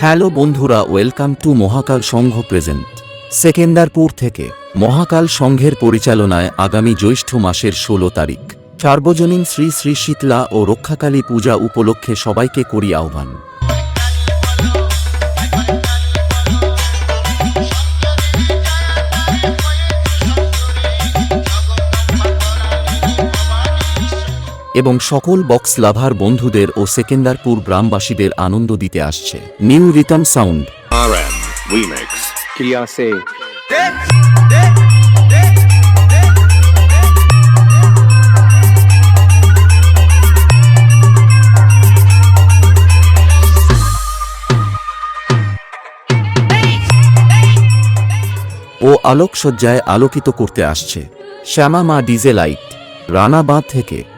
Hello বন্ধুরা, welcome to Mahakal Sangha present. Sekendarpur থেকে মহাকাল সংঘের পরিচালনায় আগামী জ্যৈষ্ঠ মাসের ষোলো তারিখ। সার্বজনীন শ্রী শ্রী শীতলা ও রক্ষাকালী পূজা উপলক্ষে সবাইকে করি আহ্বান। এবং সকল বক্স লাভার বন্ধুদের ও সেকেন্দারপুর গ্রামবাসীদের আনন্দ দিতে আসছে। New return sound. ও আলোকসজ্জায় আলোকিত করতে আসছে। শ্যামা মা ডিজে লাইট। রানাবাঁধ থেকে।